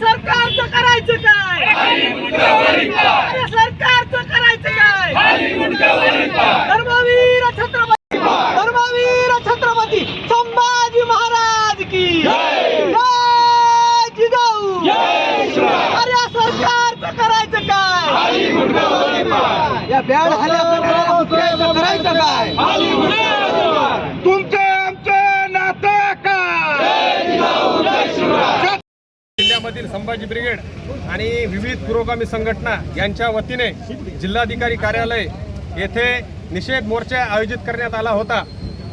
सरकारचं करायचं काय? सरकारचं करायचं काय? धर्मवीर छत्रपती. धर्मवीर छत्रपती संभाजी महाराज की. जिजाऊ. अरे सरकारचं करायचं काय? या बॅड हल्ल्याप्रकरणात करायचं काय तुमचं आमचं नातं काय जिल्ह्यामधील संभाजी ब्रिगेड आणि विविध पुरोगामी संघटना यांच्या वतीने जिल्हाधिकारी कार्यालय येथे निषेध मोर्चा आयोजित करण्यात आला होता.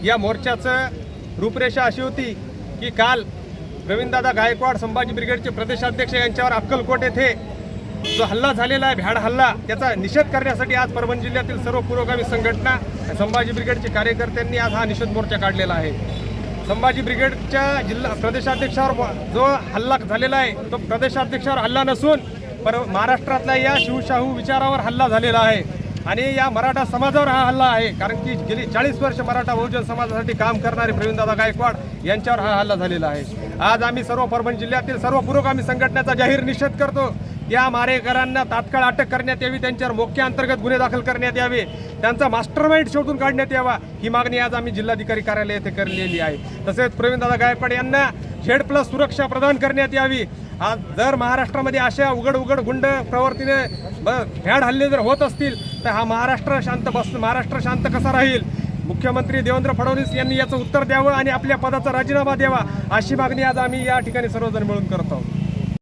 या मोर्चाचं रूपरेषा अशी होती की काल रवींद्रदादा गायकवाड संभाजी ब्रिगेडचे प्रदेशाध्यक्ष यांच्यावर अक्कलकोट येथे जो हल्ला झालेला आहे भ्याड हल्ला त्याचा निषेध करण्यासाठी आज परभणी जिल्ह्यातील सर्व पुरोगामी संघटना संभाजी ब्रिगेडचे कार्यकर्त्यांनी आज हा निषेध मोर्चा काढलेला आहे. संभाजी ब्रिगेडच्या जिल्हा प्रदेशाध्यक्षावर जो हल्ला झालेला आहे तो प्रदेशाध्यक्षावर हल्ला नसून पर महाराष्ट्रातल्या या शिवशाहू विचारावर हल्ला झालेला आहे. आणि या मराठा समाजावर हा हल्ला आहे कारण की गेली चाळीस वर्ष मराठा बहुजन समाजासाठी काम करणारे प्रवीणदादा गायकवाड यांच्यावर हा हल्ला झालेला आहे. आज आम्ही सर्व परभणी जिल्ह्यातील सर्व पुरोगामी संघटनेचा जाहीर निषेध करतो. या मारेकरांना तात्काळ अटक करण्यात यावी त्यांच्यावर मोक्या अंतर्गत गुन्हे दाखल करण्यात यावे त्यांचा मास्टरमाइंड शोधून काढण्यात यावा ही मागणी आज आम्ही जिल्हाधिकारी कार्यालय येथे करलेली आहे. तसेच प्रवीणदादा गायकवाड यांना झेड प्लस सुरक्षा प्रदान करण्यात यावी. आज जर महाराष्ट्रामध्ये अशा उघड उघड गुंड प्रवृत्तीने ब- भ्याड हल्ले जर होत असतील तर हा महाराष्ट्र शांत बस महाराष्ट्र शांत कसा राहील? मुख्यमंत्री देवेंद्र फडणवीस यांनी याचं उत्तर द्यावं आणि आपल्या पदाचा राजीनामा द्यावा अशी मागणी आज आम्ही या ठिकाणी सर्वजण मिळून करत आहोत.